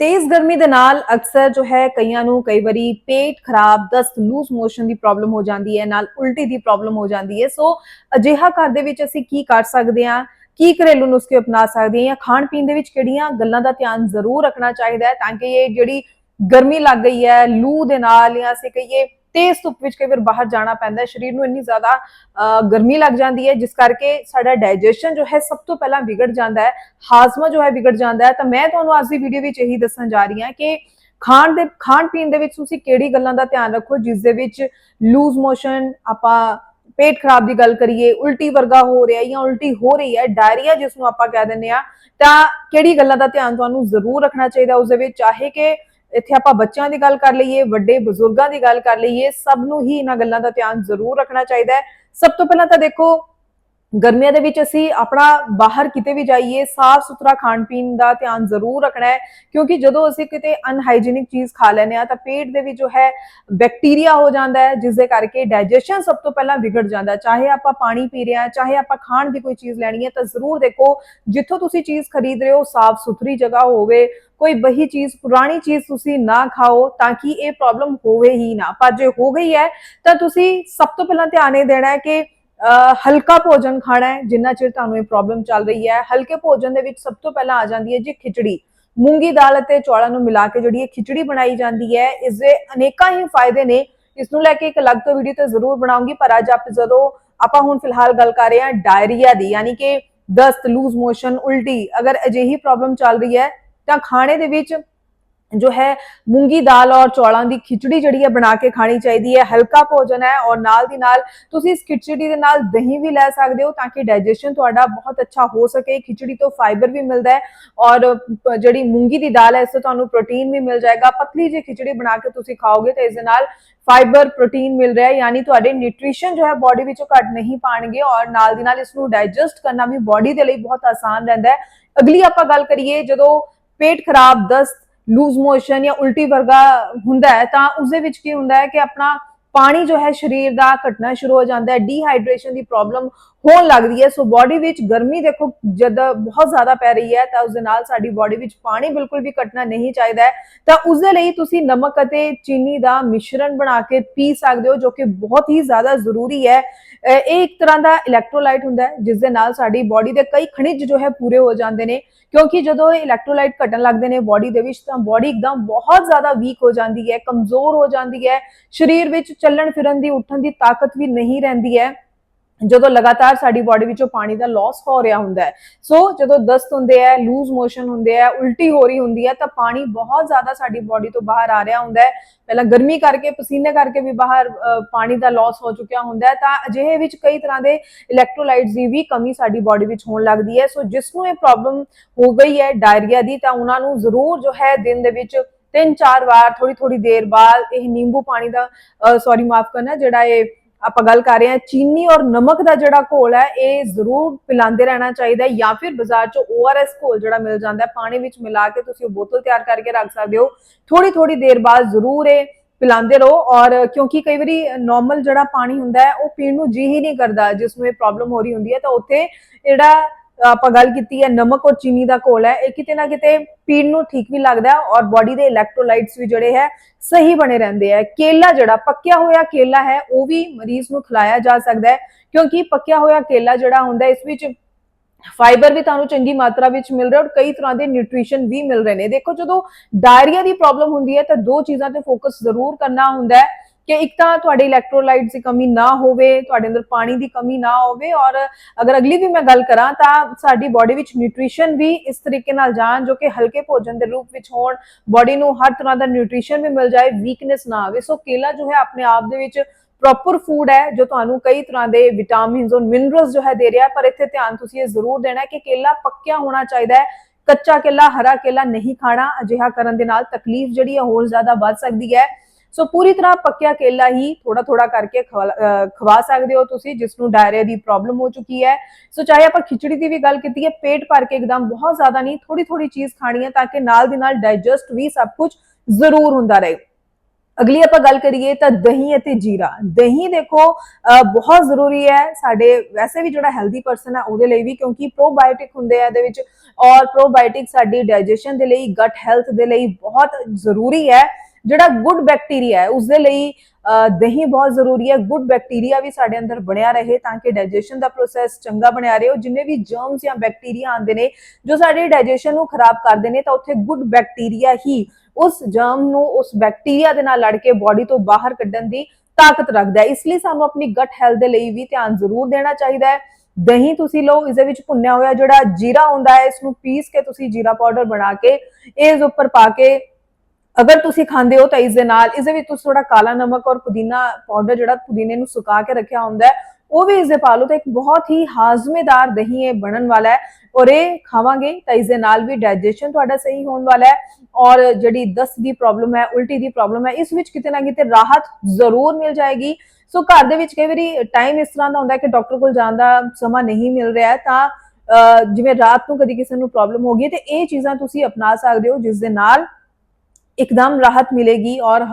ਤੇਜ਼ ਗਰਮੀ ਦੇ ਨਾਲ ਅਕਸਰ ਜੋ ਹੈ ਕਈਆਂ ਨੂੰ ਕਈ ਵਾਰੀ ਪੇਟ ਖਰਾਬ, ਦਸਤ ਲੂਜ਼ ਮੋਸ਼ਨ ਦੀ ਪ੍ਰੋਬਲਮ ਹੋ ਜਾਂਦੀ ਹੈ, ਨਾਲ ਉਲਟੀ ਦੀ ਪ੍ਰੋਬਲਮ ਹੋ ਜਾਂਦੀ ਹੈ। ਸੋ ਅਜਿਹਾ ਘਰ ਦੇ ਵਿੱਚ ਅਸੀਂ ਕੀ ਕਰ ਸਕਦੇ ਹਾਂ? ਕੀ ਘਰੇਲੂ ਨੁਸਖੇ ਅਪਣਾ ਸਕਦੇ ਹਾਂ ਜਾਂ ਖਾਣ ਪੀਣ ਦੇ ਵਿੱਚ ਕਿਹੜੀਆਂ ਗੱਲਾਂ ਦਾ ਧਿਆਨ ਜ਼ਰੂਰ ਰੱਖਣਾ ਚਾਹੀਦਾ ਹੈ ਤਾਂ ਕਿ ਇਹ ਜਿਹੜੀ ਗਰਮੀ ਲੱਗ ਗਈ ਹੈ, ਲੂ ਦੇ ਨਾਲ ਜਾਂ ਅਸੀਂ ਕਹੀਏ ਤੇਜ਼ ਧੁੱਪ ਵਿੱਚ ਕਈ ਵਾਰ ਬਾਹਰ ਜਾਣਾ ਪੈਂਦਾ ਹੈ, ਸਰੀਰ ਨੂੰ ਇੰਨੀ ਜ਼ਿਆਦਾ ਗਰਮੀ ਲੱਗ ਜਾਂਦੀ ਹੈ, ਜਿਸ ਕਰਕੇ ਸਾਡਾ ਡਾਈਜੈਸ਼ਨ ਜੋ ਹੈ ਸਭ ਤੋਂ ਪਹਿਲਾਂ ਵਿਗੜ ਜਾਂਦਾ ਹੈ, ਹਾਜ਼ਮਾ ਜੋ ਹੈ ਵਿਗੜ ਜਾਂਦਾ ਹੈ। ਤਾਂ ਮੈਂ ਤੁਹਾਨੂੰ ਅੱਜ ਦੀ ਵੀਡੀਓ ਵਿੱਚ ਇਹੀ ਦੱਸਣ ਜਾ ਰਹੀ ਹਾਂ ਕਿ ਖਾਣ ਦੇ, ਖਾਣ ਪੀਣ ਦੇ ਵਿੱਚ ਤੁਸੀਂ ਕਿਹੜੀ ਗੱਲਾਂ ਦਾ ਧਿਆਨ ਰੱਖੋ, ਜਿਸ ਦੇ ਵਿੱਚ ਲੂਜ਼ ਮੋਸ਼ਨ ਆਪਾਂ ਪੇਟ ਖਰਾਬ ਦੀ ਗੱਲ ਕਰੀਏ, ਉਲਟੀ ਵਰਗਾ ਹੋ ਰਿਹਾ ਜਾਂ ਉਲਟੀ ਹੋ ਰਹੀ ਹੈ ਡਾਇਰੀਆ ਜਿਸ ਨੂੰ ਆਪਾਂ ਕਹਿ ਦਿੰਦੇ ਆ ਤਾਂ ਕਿਹੜੀ ਗੱਲਾਂ ਦਾ ਧਿਆਨ ਤੁਹਾਨੂੰ ਜ਼ਰੂਰ ਰੱਖਣਾ ਚਾਹੀਦਾ ਉਸ ਦੇ ਵਿੱਚ, ਚਾਹੇ ਕਿ ਇੱਥੇ ਆਪਾਂ ਬੱਚਿਆਂ ਦੀ ਗੱਲ ਕਰ ਲਈਏ, ਵੱਡੇ ਬਜ਼ੁਰਗਾਂ ਦੀ ਗੱਲ ਕਰ ਲਈਏ, ਸਭ ਨੂੰ ਹੀ ਇਹਨਾਂ ਗੱਲਾਂ ਦਾ ਧਿਆਨ ਜ਼ਰੂਰ ਰੱਖਣਾ ਚਾਹੀਦਾ ਹੈ। ਸਭ ਤੋਂ ਪਹਿਲਾਂ ਤਾਂ ਦੇਖੋ ਗਰਮੀਆਂ ਦੇ ਵਿੱਚ ਅਸੀਂ ਆਪਣਾ ਬਾਹਰ ਕਿਤੇ ਵੀ ਜਾਈਏ, ਸਾਫ਼ ਸੁਥਰਾ ਖਾਣ ਪੀਣ ਦਾ ਧਿਆਨ ਜ਼ਰੂਰ ਰੱਖਣਾ ਹੈ, ਕਿਉਂਕਿ ਜਦੋਂ ਅਸੀਂ ਕਿਤੇ ਅਨਹਾਈਜੀਨਿਕ ਚੀਜ਼ ਖਾ ਲੈਂਦੇ ਆ ਤਾਂ ਪੇਟ ਦੇ ਵਿੱਚ ਜੋ ਹੈ ਬੈਕਟੀਰੀਆ ਹੋ ਜਾਂਦਾ ਹੈ ਜਿਸ ਦੇ ਕਰਕੇ ਡਾਈਜੈਸ਼ਨ ਸਭ ਤੋਂ ਪਹਿਲਾਂ ਵਿਗੜ ਜਾਂਦਾ ਚਾਹੇ ਆਪਾਂ ਪਾਣੀ ਪੀ ਰਹੇ ਹਾਂ, ਚਾਹੇ ਆਪਾਂ ਖਾਣ ਦੀ ਕੋਈ ਚੀਜ਼ ਲੈਣੀ ਹੈ ਤਾਂ ਜ਼ਰੂਰ ਦੇਖੋ, ਜਿੱਥੋਂ ਤੁਸੀਂ ਚੀਜ਼ ਖਰੀਦ ਰਹੇ ਹੋ, ਸਾਫ਼ ਸੁਥਰੀ ਜਗ੍ਹਾ ਹੋਵੇ, ਕੋਈ ਬਹੀ ਚੀਜ਼, ਪੁਰਾਣੀ ਚੀਜ਼ ਤੁਸੀਂ ਨਾ ਖਾਓ ਤਾਂ ਕਿ ਇਹ ਪ੍ਰੋਬਲਮ ਹੋਵੇ ਹੀ ਨਾ। ਪਰ ਜੇ ਹੋ ਗਈ ਹੈ ਤਾਂ ਤੁਸੀਂ ਸਭ ਤੋਂ ਪਹਿਲਾਂ ਧਿਆਨ ਇਹ ਦੇਣਾ ਹੈ ਕਿ ਹਲਕਾ ਭੋਜਨ ਖਾਣਾ ਹੈ, ਜਿੰਨਾ ਚਿਰ ਤੁਹਾਨੂੰ ਇਹ ਪ੍ਰੋਬਲਮ ਚੱਲ ਰਹੀ ਹੈ। ਹਲਕੇ ਭੋਜਨ ਦੇ ਵਿੱਚ ਸਭ ਤੋਂ ਪਹਿਲਾਂ ਆ ਜਾਂਦੀ ਹੈ ਜੀ ਖਿਚੜੀ। ਮੂੰਗੀ ਦਾਲ ਅਤੇ ਚੌਲਾਂ ਨੂੰ ਮਿਲਾ ਕੇ ਜਿਹੜੀ ਇਹ ਖਿਚੜੀ ਬਣਾਈ ਜਾਂਦੀ ਹੈ, ਇਸ ਦੇ ਅਨੇਕਾਂ ਹੀ ਫਾਇਦੇ ਨੇ। ਇਸ ਨੂੰ ਲੈ ਕੇ ਇੱਕ ਅਲੱਗ ਤੋਂ ਵੀਡੀਓ ਤੇ ਜ਼ਰੂਰ ਬਣਾਉਂਗੀ, ਪਰ ਅੱਜ ਆਪ ਜਦੋਂ ਆਪਾਂ ਹੁਣ ਫਿਲਹਾਲ ਗੱਲ ਕਰ ਰਹੇ ਹਾਂ ਡਾਇਰੀਆ ਦੀ, ਯਾਨੀ ਕਿ ਦਸਤ, ਲੂਜ਼ ਮੋਸ਼ਨ, ਉਲਟੀ, ਅਗਰ ਅਜਿਹੀ ਪ੍ਰੋਬਲਮ ਚੱਲ ਰਹੀ ਹੈ, ਤਾਂ ਖਾਣੇ ਦੇ ਵਿੱਚ ਜੋ ਹੈ ਮੂੰਗੀ ਦਾਲ ਔਰ ਚੌਲਾਂ ਦੀ ਖਿਚੜੀ ਜਿਹੜੀ ਹੈ ਬਣਾ ਕੇ ਖਾਣੀ ਚਾਹੀਦੀ ਹੈ, ਹਲਕਾ ਭੋਜਨ ਹੈ ਔਰ ਨਾਲ ਦੀ ਨਾਲ ਤੁਸੀਂ ਇਸ ਖਿਚੜੀ ਦੇ ਨਾਲ ਦਹੀਂ ਵੀ ਲੈ ਸਕਦੇ ਹੋ ਤਾਂ ਕਿ ਡਾਈਜੈਸ਼ਨ ਤੁਹਾਡਾ ਬਹੁਤ ਅੱਛਾ ਹੋ ਸਕੇ, ਖਿਚੜੀ ਤੋਂ ਫਾਈਬਰ ਵੀ ਮਿਲਦਾ ਹੈ ਔਰ ਜਿਹੜੀ ਮੂੰਗੀ ਦੀ ਦਾਲ ਹੈ, ਇਸ ਤੋਂ ਤੁਹਾਨੂੰ ਪ੍ਰੋਟੀਨ ਵੀ ਮਿਲ ਜਾਏਗਾ, ਪਤਲੀ ਜਿਹੀ ਖਿਚੜੀ ਬਣਾ ਕੇ ਤੁਸੀਂ ਖਾਓਗੇ ਤਾਂ ਇਸ ਦੇ ਨਾਲ ਫਾਈਬਰ ਪ੍ਰੋਟੀਨ ਮਿਲ ਰਿਹਾ ਹੈ, ਯਾਨੀ ਤੁਹਾਡੇ ਨਿਊਟ੍ਰੀਸ਼ਨ ਜੋ ਹੈ ਬਾਡੀ ਵਿੱਚੋਂ ਘਟ ਨਹੀਂ ਪਾਣਗੇ ਔਰ ਨਾਲ ਦੀ ਨਾਲ ਇਸ ਨੂੰ ਡਾਈਜੈਸਟ ਕਰਨਾ ਵੀ ਬਾਡੀ ਦੇ ਲਈ ਬਹੁਤ ਆਸਾਨ ਰਹਿੰਦਾ ਹੈ। ਅਗਲੀ ਆਪਾਂ ਗੱਲ ਕਰੀਏ ਜਦੋਂ ਪੇਟ ਖਰਾਬ, ਦਸਤ ਲੂਜ਼ ਮੋਸ਼ਨ ਜਾਂ ਉਲਟੀ ਵਰਗਾ ਹੁੰਦਾ ਹੈ, ਤਾਂ ਉਸ ਦੇ ਵਿੱਚ ਕੀ ਹੁੰਦਾ ਹੈ ਕਿ ਆਪਣਾ ਪਾਣੀ ਜੋ ਹੈ ਸਰੀਰ ਦਾ ਘਟਣਾ ਸ਼ੁਰੂ ਹੋ ਜਾਂਦਾ ਹੈ ਡੀਹਾਈਡਰੇਸ਼ਨ ਦੀ ਪ੍ਰੋਬਲਮ ਹੋਣ ਲੱਗਦੀ ਹੈ। ਸੋ ਬਾਡੀ ਵਿੱਚ ਗਰਮੀ ਦੇਖੋ, ਜਦ ਬਹੁਤ ਜ਼ਿਆਦਾ ਪੈ ਰਹੀ ਹੈ, ਤਾਂ ਉਸ ਦੇ ਨਾਲ ਸਾਡੀ ਬਾਡੀ ਵਿੱਚ ਪਾਣੀ ਬਿਲਕੁਲ ਵੀ ਘਟਣਾ ਨਹੀਂ ਚਾਹੀਦਾ ਹੈ। ਤਾਂ ਉਸ ਦੇ ਲਈ ਤੁਸੀਂ ਨਮਕ ਅਤੇ ਚੀਨੀ ਦਾ ਮਿਸ਼ਰਣ ਬਣਾ ਕੇ ਪੀ ਸਕਦੇ ਹੋ, ਜੋ ਕਿ ਬਹੁਤ ਹੀ ਜ਼ਿਆਦਾ ਜ਼ਰੂਰੀ ਹੈ। ਇਹ ਇੱਕ ਤਰ੍ਹਾਂ ਦਾ ਇਲੈਕਟ੍ਰੋਲਾਈਟ ਹੁੰਦਾ ਹੈ ਜਿਸ ਦੇ ਨਾਲ ਸਾਡੀ ਬਾਡੀ ਦੇ ਕਈ ਖਣਿਜ ਜੋ ਹੈ ਪੂਰੇ ਹੋ ਜਾਂਦੇ ਨੇ। ਕਿਉਂਕਿ ਜਦੋਂ ਇਹ ਇਲੈਕਟ੍ਰੋਲਾਈਟ ਘਟਣ ਲੱਗਦੇ ਨੇ ਬਾਡੀ ਦੇ ਵਿੱਚ, ਤਾਂ ਬਾਡੀ ਇੱਕਦਮ ਬਹੁਤ ਜ਼ਿਆਦਾ ਵੀਕ ਹੋ ਜਾਂਦੀ ਹੈ, ਕਮਜ਼ੋਰ ਹੋ ਜਾਂਦੀ ਹੈ। ਸਰੀਰ ਵਿੱਚ ਚੱਲਣ ਫਿਰਨ ਦੀ, ਉੱਠਣ ਦੀ ਤਾਕਤ ਵੀ ਨਹੀਂ ਰਹਿੰਦੀ ਹੈ। ਜਦੋਂ ਲਗਾਤਾਰ ਸਾਡੀ ਬਾਡੀ ਵਿੱਚੋਂ ਪਾਣੀ ਦਾ ਲਾਸ ਹੋ ਰਿਹਾ ਹੁੰਦਾ ਹੈ ਸੋ ਜਦੋਂ ਦਸਤ ਹੁੰਦੇ ਹੈ ਲੂਜ਼ ਮੋਸ਼ਨ ਹੁੰਦੇ ਹੈ ਉਲਟੀ ਹੋ ਰਹੀ ਹੁੰਦੀ ਹੈ ਤਾਂ ਪਾਣੀ ਬਹੁਤ ਜ਼ਿਆਦਾ ਸਾਡੀ ਬਾਡੀ ਤੋਂ ਬਾਹਰ ਆ ਰਿਹਾ ਹੁੰਦਾ ਹੈ। ਪਹਿਲਾਂ ਗਰਮੀ ਕਰਕੇ, ਪਸੀਨੇ ਕਰਕੇ ਵੀ ਬਾਹਰ ਪਾਣੀ ਦਾ ਲਾਸ ਹੋ ਚੁੱਕਿਆ ਹੁੰਦਾ ਹੈ, ਤਾਂ ਅਜਿਹੇ ਵਿੱਚ ਕਈ ਤਰ੍ਹਾਂ ਦੇ ਇਲੈਕਟ੍ਰੋਲਾਈਟਸ ਦੀ ਵੀ ਕਮੀ ਸਾਡੀ ਬਾਡੀ ਵਿੱਚ ਹੋਣ ਲੱਗਦੀ ਹੈ। ਸੋ ਜਿਸ ਨੂੰ ਇਹ ਪ੍ਰੋਬਲਮ ਹੋ ਗਈ ਹੈ ਡਾਇਰੀਆ ਦੀ, ਤਾਂ ਉਹਨਾਂ ਨੂੰ ਜ਼ਰੂਰ ਜੋ ਹੈ ਦਿਨ ਦੇ ਵਿੱਚ ਤਿੰਨ ਚਾਰ ਵਾਰ ਥੋੜੀ ਥੋੜੀ ਦੇਰ ਬਾਅਦ ਇਹ ਨਿੰਬੂ ਪਾਣੀ ਦਾ ਸੌਰੀ ਮਾਫ ਕਰਨਾ, ਜਿਹੜਾ ਇਹ ਆਪਾਂ ਗੱਲ ਕਰ ਰਹੇ ਹਾਂ, ਚੀਨੀ ਔਰ ਨਮਕ ਦਾ ਜਿਹੜਾ ਘੋਲ ਹੈ, ਇਹ ਜ਼ਰੂਰ ਪਿਲਾਉਂਦੇ ਰਹਿਣਾ ਚਾਹੀਦਾ ਹੈ ਜਾਂ ਫਿਰ ਬਾਜ਼ਾਰ ਚੋਂ ORS ਘੋਲ ਜਿਹੜਾ ਮਿਲ ਜਾਂਦਾ ਹੈ, ਪਾਣੀ ਵਿੱਚ ਮਿਲਾ ਕੇ ਤੁਸੀਂ ਉਹ ਬੋਤਲ ਤਿਆਰ ਕਰਕੇ ਰੱਖ ਸਕਦੇ ਹੋ। ਥੋੜੀ ਥੋੜੀ ਦੇਰ ਬਾਅਦ ਜ਼ਰੂਰ ਇਹ ਪਿਲਾਉਂਦੇ ਰਹੋ ਔਰ ਕਿਉਂਕਿ ਕਈ ਵਾਰੀ ਨਾਰਮਲ ਜਿਹੜਾ ਪਾਣੀ ਹੁੰਦਾ ਹੈ, ਉਹ ਪੀਣ ਨੂੰ ਜੀ ਹੀ ਨਹੀਂ ਕਰਦਾ, ਜਿਸ ਨੂੰ ਇਹ ਪ੍ਰੋਬਲਮ ਹੋ ਰਹੀ ਹੁੰਦੀ ਹੈ, ਤਾਂ ਉੱਥੇ ਜਿਹੜਾ ਆਪਾਂ ਗੱਲ ਕੀਤੀ ਹੈ, ਨਮਕ ਔਰ ਚੀਨੀ ਦਾ ਘੋਲ ਹੈ, ਇਹ ਕਿਤੇ ਨਾ ਕਿਤੇ ਪੀਣ ਨੂੰ ਠੀਕ ਵੀ ਲੱਗਦਾ ਹੈ ਔਰ ਬਾਡੀ ਦੇ ਇਲੈਕਟ੍ਰੋਲਾਈਟਸ ਵੀ ਜਿਹੜੇ ਹੈ, ਸਹੀ ਬਣੇ ਰਹਿੰਦੇ ਹੈ। ਕੇਲਾ ਜਿਹੜਾ ਪੱਕਿਆ ਹੋਇਆ ਕੇਲਾ ਹੈ, ਉਹ ਵੀ ਮਰੀਜ਼ ਨੂੰ ਖਿਲਾਇਆ ਜਾ ਸਕਦਾ ਹੈ ਕਿਉਂਕਿ ਪੱਕਿਆ ਹੋਇਆ ਕੇਲਾ ਜਿਹੜਾ ਹੁੰਦਾ ਇਸ ਵਿੱਚ ਫਾਈਬਰ ਵੀ ਤੁਹਾਨੂੰ ਚੰਗੀ ਮਾਤਰਾ ਵਿੱਚ ਮਿਲ ਰਿਹਾ ਔਰ ਕਈ ਤਰ੍ਹਾਂ ਦੇ ਨਿਊਟ੍ਰੀਸ਼ਨ ਵੀ ਮਿਲ ਰਹੇ ਨੇ। ਦੇਖੋ ਜਦੋਂ ਡਾਇਰੀਆ ਦੀ ਪ੍ਰੋਬਲਮ ਹੁੰਦੀ ਹੈ ਤਾਂ ਦੋ ਚੀਜ਼ਾਂ ਤੇ ਫੋਕਸ ਜ਼ਰੂਰ ਕਰਨਾ ਹੁੰਦਾ ਹੈ। ਕਿ ਇੱਕ ਤਾਂ ਤੁਹਾਡੇ ਇਲੈਕਟ੍ਰੋਲਾਈਟਸ ਦੀ ਕਮੀ ਨਾ ਹੋਵੇ, ਤੁਹਾਡੇ ਅੰਦਰ ਪਾਣੀ ਦੀ ਕਮੀ ਨਾ ਹੋਵੇ ਔਰ ਅਗਰ ਅਗਲੀ ਵੀ ਮੈਂ ਗੱਲ ਕਰਾਂ ਤਾਂ ਸਾਡੀ ਬਾਡੀ ਵਿੱਚ ਨਿਊਟ੍ਰੀਸ਼ਨ ਵੀ ਇਸ ਤਰੀਕੇ ਨਾਲ ਜਾਣ ਜੋ ਕਿ ਹਲਕੇ ਭੋਜਨ ਦੇ ਰੂਪ ਵਿੱਚ ਹੋਣ ਬਾਡੀ ਨੂੰ ਹਰ ਤਰ੍ਹਾਂ ਦਾ ਨਿਊਟ੍ਰੀਸ਼ਨ ਵੀ ਮਿਲ ਜਾਏ ਵੀਕਨੈਸ ਨਾ ਆਵੇ। ਸੋ ਕੇਲਾ ਜੋ ਹੈ ਆਪਣੇ ਆਪ ਦੇ ਵਿੱਚ ਪ੍ਰੋਪਰ ਫੂਡ ਹੈ, ਜੋ ਤੁਹਾਨੂੰ ਕਈ ਤਰ੍ਹਾਂ ਦੇ ਵਿਟਾਮਿਨਸ ਔਰ ਮਿਨਰਲਸ ਜੋ ਹੈ ਦੇ ਰਿਹਾ ਪਰ ਇੱਥੇ ਧਿਆਨ ਤੁਸੀਂ ਇਹ ਜ਼ਰੂਰ ਦੇਣਾ ਕਿ ਕੇਲਾ ਪੱਕਿਆ ਹੋਣਾ ਚਾਹੀਦਾ ਹੈ, ਕੱਚਾ ਕੇਲਾ, ਹਰਾ ਕੇਲਾ ਨਹੀਂ ਖਾਣਾ ਅਜਿਹਾ ਕਰਨ ਦੇ ਨਾਲ ਤਕਲੀਫ ਜਿਹੜੀ ਹੈ ਹੋਰ ਜ਼ਿਆਦਾ ਵੱਧ ਸਕਦੀ ਹੈ। ਸੋ ਪੂਰੀ ਤਰ੍ਹਾਂ ਪੱਕਿਆ ਕੇਲਾ ਹੀ ਥੋੜਾ ਥੋੜਾ ਕਰਕੇ ਖਵਾ- ਖਵਾ ਸਕਦੇ ਹੋ ਤੁਸੀਂ ਜਿਸ ਨੂੰ ਡਾਇਰੀਆ ਦੀ ਪ੍ਰੋਬਲਮ ਹੋ ਚੁੱਕੀ ਹੈ। ਸੋ ਚਾਹੇ ਆਪਾਂ ਖਿਚੜੀ ਦੀ ਵੀ ਗੱਲ ਕੀਤੀ ਹੈ, ਪੇਟ ਭਰ ਕੇ ਇੱਕਦਮ ਬਹੁਤ ਜ਼ਿਆਦਾ ਨਹੀਂ ਥੋੜੀ ਥੋੜੀ ਚੀਜ਼ ਖਾਣੀ ਹੈ ਤਾਂ ਕਿ ਨਾਲ ਦੀ ਨਾਲ ਡਾਈਜੈਸਟ ਵੀ ਸਭ ਕੁਝ ਜ਼ਰੂਰ ਹੁੰਦਾ ਰਹੇ। ਅਗਲੀ ਆਪਾਂ ਗੱਲ ਕਰੀਏ ਤਾਂ ਦਹੀਂ ਅਤੇ ਜੀਰਾ। ਦਹੀਂ ਦੇਖੋ ਬਹੁਤ ਜ਼ਰੂਰੀ ਹੈ। ਸਾਡੇ ਵੈਸੇ ਵੀ ਜਿਹੜਾ ਹੈਲਦੀ ਪਰਸਨ ਹੈ, ਉਹਦੇ ਲਈ ਵੀ ਕਿਉਂਕਿ ਪ੍ਰੋਬਾਇਓਟਿਕ ਹੁੰਦੇ ਆ ਇਹਦੇ ਵਿੱਚ। ਔਰ ਪ੍ਰੋਬਾਇਓਟਿਕ ਸਾਡੀ ਡਾਈਜੈਸ਼ਨ ਦੇ ਲਈ ਗਟ ਹੈਲਥ ਦੇ ਲਈ ਬਹੁਤ ਜ਼ਰੂਰੀ ਹੈ। ਜਿਹੜਾ ਗੁੱਡ ਬੈਕਟੀਰੀਆ ਹੈ ਉਸ ਦੇ ਲਈ, ਅਹ, ਦਹੀਂ ਬਹੁਤ ਜ਼ਰੂਰੀ ਹੈ। ਗੁੱਡ ਬੈਕਟੀਰੀਆ ਵੀ ਸਾਡੇ ਅੰਦਰ ਬਣਿਆ ਰਹੇ ਤਾਂ ਕਿ ਡਾਈਜੈਸ਼ਨ ਦਾ ਪ੍ਰੋਸੈਸ ਚੰਗਾ ਬਣਿਆ ਰਹੇ। ਉਹ ਜਿੰਨੇ ਵੀ ਜਰਮਸ ਜਾਂ ਬੈਕਟੀਰੀਆ ਆਉਂਦੇ ਨੇ, ਜੋ ਸਾਡੇ ਡਾਈਜੈਸ਼ਨ ਨੂੰ ਖਰਾਬ ਕਰਦੇ ਨੇ, ਤਾਂ ਉੱਥੇ ਗੁੱਡ ਬੈਕਟੀਰੀਆ ਹੀ ਉਸ ਜਰਮ ਨੂੰ, ਉਸ ਬੈਕਟੀਰੀਆ ਦੇ ਨਾਲ ਲੜ ਕੇ ਬਾਡੀ ਤੋਂ ਬਾਹਰ ਕੱਢਣ ਦੀ ਤਾਕਤ ਰੱਖਦਾ ਹੈ। ਇਸ ਲਈ ਸਾਨੂੰ ਆਪਣੀ ਗਟ ਹੈਲਥ ਦੇ ਲਈ ਵੀ ਧਿਆਨ ਜ਼ਰੂਰ ਦੇਣਾ ਚਾਹੀਦਾ ਹੈ। ਦਹੀਂ ਤੁਸੀਂ ਲਓ ਇਸ ਦੇ ਵਿੱਚ ਭੁੰਨਿਆ ਹੋਇਆ ਜਿਹੜਾ ਜੀਰਾ ਹੁੰਦਾ ਹੈ, ਇਸ ਨੂੰ ਪੀਸ ਕੇ ਤੁਸੀਂ ਜੀਰਾ ਪਾਊਡਰ ਬਣਾ ਕੇ, ਇਸ ਉੱਪਰ ਪਾ ਕੇ ਅਗਰ ਤੁਸੀਂ ਖਾਂਦੇ ਹੋ ਤਾਂ ਇਸ ਦੇ ਨਾਲ, ਇਸ ਦੇ ਵਿੱਚ ਤੁਸੀਂ ਥੋੜਾ ਕਾਲਾ ਨਮਕ ਔਰ ਪੁਦੀਨਾ ਪਾਊਡਰ ਜਿਹੜਾ ਪੁਦੀਨੇ ਨੂੰ ਸੁਕਾ ਕੇ ਰੱਖਿਆ ਹੁੰਦਾ ਹੈ, ਉਹ ਵੀ ਇਸ ਦੇ ਪਾ ਲਓ ਤਾਂ ਇੱਕ ਬਹੁਤ ਹੀ ਹਾਜ਼ਮੇਦਾਰ ਦਹੀਂ ਇਹ ਬਣਨ ਵਾਲਾ ਹੈ ਔਰ ਇਹ ਖਾਵਾਂਗੇ ਤਾਂ ਇਸ ਦੇ ਨਾਲ ਵੀ ਡਾਈਜੈਸ਼ਨ ਤੁਹਾਡਾ ਸਹੀ ਹੋਣ ਵਾਲਾ ਹੈ ਔਰ ਜਿਹੜੀ ਦਸਤ ਦੀ ਪ੍ਰੋਬਲਮ ਹੈ, ਉਲਟੀ ਦੀ ਪ੍ਰੋਬਲਮ ਹੈ, ਇਸ ਵਿੱਚ ਕਿਤੇ ਨਾ ਕਿਤੇ ਰਾਹਤ ਜ਼ਰੂਰ ਮਿਲ ਜਾਏਗੀ। ਸੋ ਘਰ ਦੇ ਵਿੱਚ ਕਈ ਵਾਰੀ ਟਾਈਮ ਇਸ ਤਰ੍ਹਾਂ ਦਾ ਹੁੰਦਾ ਹੈ ਕਿ ਡਾਕਟਰ ਕੋਲ ਜਾਣ ਦਾ ਸਮਾਂ ਨਹੀਂ ਮਿਲ ਰਿਹਾ ਤਾਂ ਜਿਵੇਂ ਰਾਤ ਨੂੰ ਕਦੀ ਕਿਸੇ ਨੂੰ ਪ੍ਰੋਬਲਮ ਹੋ ਗਈ ਹੈ ਤੇ ਇਹ ਚੀਜ਼ਾਂ ਤੁਸੀਂ ਅਪਣਾ ਸਕਦੇ ਹੋ ਜਿਸ ਦੇ ਨਾਲ ਇੱਕਦਮ ਰਾਹਤ ਮਿਲੇਗੀ ਔਰ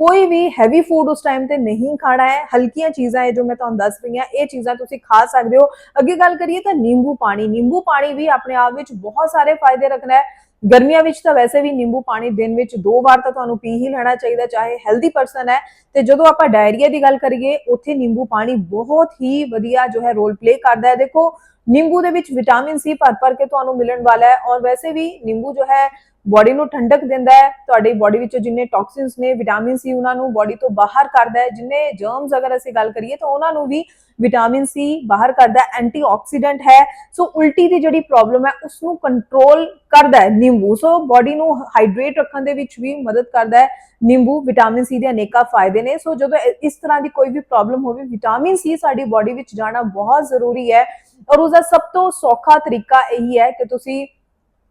ਕੋਈ ਵੀ ਹੈਵੀ ਫੂਡ ਉਸ ਟਾਈਮ ਤੇ ਨਹੀਂ ਖਾਣਾ ਹੈ ਹਲਕੀਆਂ ਚੀਜ਼ਾਂ ਹੈ ਜੋ ਮੈਂ ਤੁਹਾਨੂੰ ਦੱਸ ਰਹੀ ਹਾਂ ਇਹ ਚੀਜ਼ਾਂ ਤੁਸੀਂ ਖਾ ਸਕਦੇ ਹੋ ਅੱਗੇ ਗੱਲ ਕਰੀਏ ਤਾਂ ਨਿੰਬੂ ਪਾਣੀ ਨਿੰਬੂ ਪਾਣੀ ਵੀ ਆਪਣੇ ਆਪ ਵਿੱਚ ਬਹੁਤ ਸਾਰੇ ਫਾਇਦੇ ਰੱਖਣਾ ਹੈ ਗਰਮੀਆਂ ਵਿੱਚ ਤਾਂ ਵੈਸੇ ਵੀ ਨਿੰਬੂ ਪਾਣੀ ਦਿਨ ਵਿੱਚ ਦੋ ਵਾਰ ਤਾਂ ਤੁਹਾਨੂੰ ਪੀ ਹੀ ਲੈਣਾ ਚਾਹੀਦਾ, ਚਾਹੇ ਹੈਲਦੀ ਪਰਸਨ ਹੈ। ਤੇ ਜਦੋਂ ਆਪਾਂ ਡਾਇਰੀਆ ਦੀ ਗੱਲ ਕਰੀਏ, ਉੱਥੇ ਨਿੰਬੂ ਪਾਣੀ ਬਹੁਤ ਹੀ ਵਧੀਆ ਜੋ ਹੈ ਰੋਲ ਪਲੇ ਕਰਦਾ ਹੈ। ਦੇਖੋ, ਨਿੰਬੂ ਦੇ ਵਿੱਚ ਵਿਟਾਮਿਨ ਸੀ ਭਰ ਭਰ ਕੇ ਤੁਹਾਨੂੰ ਮਿਲਣ ਵਾਲਾ ਹੈ ਔਰ ਵੈਸੇ ਵੀ ਨਿੰਬੂ ਜੋ ਹੈ ਬਾਡੀ ਨੂੰ ਠੰਡਕ ਦਿੰਦਾ ਹੈ। ਤੁਹਾਡੀ ਬਾਡੀ ਵਿੱਚੋਂ ਜਿੰਨੇ ਟੌਕਸਿਨਸ ਨੇ ਵਿਟਾਮਿਨ ਸੀ ਉਹਨਾਂ ਨੂੰ ਬਾਡੀ ਤੋਂ ਬਾਹਰ ਕਰਦਾ ਹੈ। ਜਿੰਨੇ ਜਰਮਸ ਅਗਰ ਅਸੀਂ ਗੱਲ ਕਰੀਏ ਤਾਂ ਉਹਨਾਂ ਨੂੰ ਵੀ ਵਿਟਾਮਿਨ ਸੀ, ਬਾਹਰ ਕਰਦਾ ਐਂਟੀਆਕਸੀਡੈਂਟ ਹੈ। ਸੋ ਉਲਟੀ ਦੀ ਜਿਹੜੀ ਪ੍ਰੋਬਲਮ ਹੈ ਉਸ ਨੂੰ ਕੰਟਰੋਲ ਕਰਦਾ ਹੈ ਨਿੰਬੂ। ਸੋ ਬਾਡੀ ਨੂੰ ਹਾਈਡਰੇਟ ਰੱਖਣ ਦੇ ਵਿੱਚ ਵੀ ਮਦਦ ਕਰਦਾ ਹੈ ਨਿੰਬੂ ਵਿਟਾਮਿਨ ਸੀ ਦੇ ਅਨੇਕਾਂ ਫਾਇਦੇ ਨੇ। ਸੋ ਜਦੋਂ ਇਸ ਤਰ੍ਹਾਂ ਦੀ ਕੋਈ ਵੀ ਪ੍ਰੋਬਲਮ ਹੋਵੇ ਵਿਟਾਮਿਨ ਸੀ ਸਾਡੀ ਬਾਡੀ ਵਿੱਚ ਜਾਣਾ ਬਹੁਤ ਜ਼ਰੂਰੀ ਹੈ। ਔਰ ਉਸ ਦਾ ਸਭ ਤੋਂ ਸੌਖਾ ਤਰੀਕਾ ਇਹੀ ਹੈ ਕਿ ਤੁਸੀਂ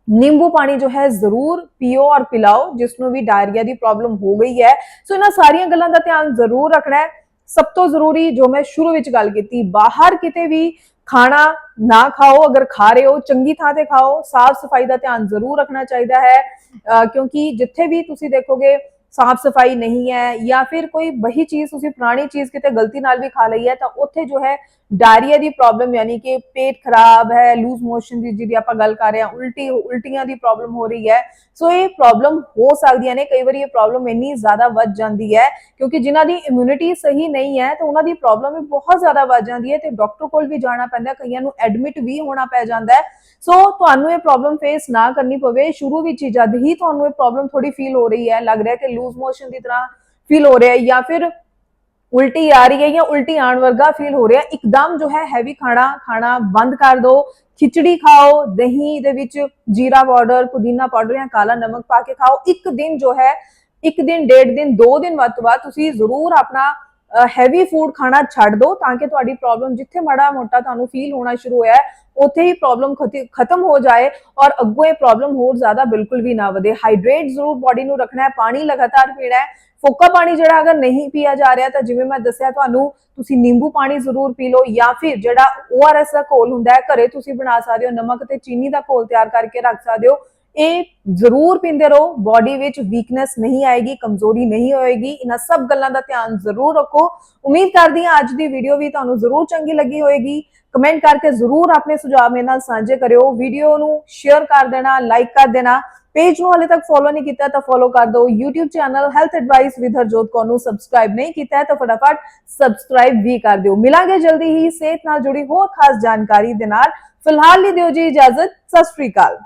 ਨਿੰਬੂ ਪਾਣੀ ਜੋ ਹੈ, ਜ਼ਰੂਰ ਪੀਓ ਔਰ ਪਿਲਾਓ ਜਿਸ ਨੂੰ ਵੀ ਡਾਇਰੀਆ ਦੀ ਪ੍ਰੋਬਲਮ ਹੋ ਗਈ ਹੈ। ਸੋ ਇਹਨਾਂ ਸਾਰੀਆਂ ਗੱਲਾਂ ਦਾ ਧਿਆਨ ਜ਼ਰੂਰ ਰੱਖਣਾ ਹੈ। ਸਭ ਤੋਂ ਜ਼ਰੂਰੀ ਜੋ ਮੈਂ ਸ਼ੁਰੂ ਵਿੱਚ ਗੱਲ ਕੀਤੀ, ਬਾਹਰ ਕਿਤੇ ਵੀ ਖਾਣਾ ਨਾ ਖਾਓ, ਅਗਰ ਖਾ ਰਹੇ ਹੋ, ਚੰਗੀ ਥਾਂ ਤੇ ਖਾਓ, ਸਾਫ਼ ਸਫ਼ਾਈ ਦਾ ਧਿਆਨ ਜ਼ਰੂਰ ਰੱਖਣਾ ਚਾਹੀਦਾ ਹੈ। ਕਿਉਂਕਿ ਜਿੱਥੇ ਵੀ ਤੁਸੀਂ ਦੇਖੋਗੇ ਸਾਫ਼ ਸਫ਼ਾਈ ਨਹੀਂ ਹੈ ਜਾਂ ਫਿਰ ਕੋਈ ਵਹੀ ਚੀਜ਼ ਤੁਸੀਂ, ਪੁਰਾਣੀ ਚੀਜ਼ ਕਿਤੇ ਗਲਤੀ ਨਾਲ ਵੀ ਖਾ ਲਈ ਹੈ, ਤਾਂ ਉੱਥੇ ਜੋ ਹੈ ਡਾਇਰੀਆ ਦੀ ਪ੍ਰੋਬਲਮ ਯਾਨੀ ਕਿ ਪੇਟ ਖਰਾਬ ਹੈ, ਲੂਜ਼ ਮੋਸ਼ਨ ਦੀ ਜਿਹਦੀ ਆਪਾਂ ਗੱਲ ਕਰ ਰਹੇ ਹਾਂ, ਉਲਟੀ, ਉਲਟੀਆਂ ਦੀ ਪ੍ਰੋਬਲਮ ਹੋ ਰਹੀ ਹੈ। ਸੋ ਇਹ ਪ੍ਰੋਬਲਮ ਹੋ ਸਕਦੀਆਂ ਨੇ, ਕਈ ਵਾਰੀ ਇਹ ਪ੍ਰੋਬਲਮ ਇੰਨੀ ਜ਼ਿਆਦਾ ਵੱਧ ਜਾਂਦੀ ਹੈ ਕਿਉਂਕਿ ਜਿਨ੍ਹਾਂ ਦੀ ਇਮਿਊਨਿਟੀ ਸਹੀ ਨਹੀਂ ਹੈ, ਤਾਂ ਉਹਨਾਂ ਦੀ ਪ੍ਰੋਬਲਮ ਵੀ ਬਹੁਤ ਜ਼ਿਆਦਾ ਵੱਧ ਜਾਂਦੀ ਹੈ ਤੇ ਡਾਕਟਰ ਕੋਲ ਵੀ ਜਾਣਾ ਪੈਂਦਾ, ਕਈਆਂ ਨੂੰ ਐਡਮਿਟ ਵੀ ਹੋਣਾ ਪੈ ਜਾਂਦਾ ਹੈ। ਸੋ ਤੁਹਾਨੂੰ ਇਹ ਪ੍ਰੋਬਲਮ ਫੇਸ ਨਾ ਕਰਨੀ ਪਵੇ, ਸ਼ੁਰੂ ਵਿੱਚ ਹੀ ਜਦ ਹੀ ਤੁਹਾਨੂੰ ਇਹ ਪ੍ਰੋਬਲਮ ਥੋੜੀ ਫੀਲ ਹੋ ਰਹੀ ਹੈ, ਲੱਗ ਰਿਹਾ ਕਿ ਲੂਜ਼ ਮੋਸ਼ਨ ਦੀ ਤਰ੍ਹਾਂ ਫੀਲ ਹੋ ਰਿਹਾ ਹੈ ਜਾਂ ਫਿਰ ਉਲਟੀ ਆ ਰਹੀ ਹੈ ਜਾਂ ਉਲਟੀ ਆਉਣ ਵਰਗਾ ਫੀਲ ਹੋ ਰਿਹਾ ਇੱਕਦਮ ਜੋ ਹੈ ਹੈਵੀ ਖਾਣਾ ਖਾਣਾ ਬੰਦ ਕਰ ਦਿਓ ਖਿਚੜੀ ਖਾਓ, ਦਹੀਂ ਦੇ ਵਿੱਚ ਜੀਰਾ ਪਾਊਡਰ ਪੁਦੀਨਾ ਪਾਊਡਰ ਜਾਂ ਕਾਲਾ ਨਮਕ ਪਾ ਕੇ ਖਾਓ। ਇੱਕ ਦਿਨ ਜੋ ਹੈ, ਇੱਕ ਦਿਨ, ਡੇਢ ਦਿਨ, ਦੋ ਦਿਨ ਵੱਧ ਤੋਂ ਵੱਧ ਤੁਸੀਂ ਜ਼ਰੂਰ ਆਪਣਾ ਹੈਵੀ ਫੂਡ ਖਾਣਾ ਛੱਡ ਦਿਓ ਤਾਂ ਕਿ ਤੁਹਾਡੀ ਪ੍ਰੋਬਲਮ ਜਿੱਥੇ ਮਾੜਾ ਮੋਟਾ ਤੁਹਾਨੂੰ ਫੀਲ ਹੋਣਾ ਸ਼ੁਰੂ ਹੋਇਆ ਹੈ, ਉੱਥੇ ਹੀ ਪ੍ਰੋਬਲਮ ਖਤਮ ਹੋ ਜਾਏ ਔਰ ਅੱਗੋਂ ਇਹ ਪ੍ਰੋਬਲਮ ਹੋਰ ਜ਼ਿਆਦਾ ਬਿਲਕੁਲ ਵੀ ਨਾ ਵਧੇ। ਹਾਈਡਰੇਟ ਜ਼ਰੂਰ ਬਾਡੀ ਨੂੰ ਰੱਖਣਾ ਹੈ, ਪਾਣੀ ਲਗਾਤਾਰ ਪੀਣਾ ਹੈ। ਫੋਕਾ ਪਾਣੀ ਜਿਹੜਾ ਅਗਰ ਨਹੀਂ ਪੀਆ ਜਾ ਰਿਹਾ ਤਾਂ ਜਿਵੇਂ ਮੈਂ ਦੱਸਿਆ ਤੁਹਾਨੂੰ, ਤੁਸੀਂ ਨਿੰਬੂ ਪਾਣੀ ਜ਼ਰੂਰ ਪੀ ਲਓ ਜਾਂ ਫਿਰ ਜਿਹੜਾ ORS ਦਾ ਘੋਲ ਹੁੰਦਾ ਹੈ, ਘਰੇ ਤੁਸੀਂ ਬਣਾ ਸਕਦੇ ਹੋ, ਨਮਕ ਤੇ ਚੀਨੀ ਦਾ ਘੋਲ ਤਿਆਰ ਕਰਕੇ ਰੱਖ ਸਕਦੇ ਹੋ। ਇਹ ਜ਼ਰੂਰ ਪੀਂਦੇ ਰਹੋ ਬਾਡੀ ਵਿੱਚ ਵੀਕਨੈਸ ਨਹੀਂ ਆਏਗੀ, ਕਮਜ਼ੋਰੀ ਨਹੀਂ ਹੋਏਗੀ, ਇਹਨਾਂ ਸਭ ਗੱਲਾਂ ਦਾ ਧਿਆਨ ਜ਼ਰੂਰ ਰੱਖੋ। ਉਮੀਦ ਕਰਦੀ ਹਾਂ ਅੱਜ ਦੀ ਵੀਡੀਓ ਵੀ ਤੁਹਾਨੂੰ ਜ਼ਰੂਰ ਚੰਗੀ ਲੱਗੀ ਹੋਏਗੀ। ਕਮੈਂਟ ਕਰਕੇ ਜ਼ਰੂਰ ਆਪਣੇ ਸੁਝਾਅ ਮੇਰੇ ਨਾਲ ਸਾਂਝੇ ਕਰਿਓ। ਵੀਡੀਓ ਨੂੰ ਸ਼ੇਅਰ ਕਰ ਦੇਣਾ ਲਾਈਕ ਕਰ ਦੇਣਾ। ਪੇਜ ਨੂੰ ਹਾਲੇ ਤੱਕ ਫੋਲੋ ਨਹੀਂ ਕੀਤਾ ਤਾਂ ਫੋਲੋ ਕਰ ਦਿਓ। YouTube channel health advice with Harjot Kaur ਨੂੰ ਸਬਸਕ੍ਰਾਈਬ ਨਹੀਂ ਕੀਤਾ ਹੈ ਤਾਂ ਫਟਾਫਟ ਸਬਸਕ੍ਰਾਈਬ ਵੀ ਕਰ ਦਿਓ। ਮਿਲਾਂਗੇ ਜਲਦੀ ਹੀ। ਸਿਹਤ ਨਾਲ ਜੁੜੀ ਹੋਰ ਖਾਸ ਜਾਣਕਾਰੀ ਦੇ ਨਾਲ। ਫਿਲਹਾਲ ਲਈ ਦਿਓ ਜੀ ਇਜਾਜ਼ਤ। ਸਤਿ ਸ਼੍ਰੀ ਅਕਾਲ।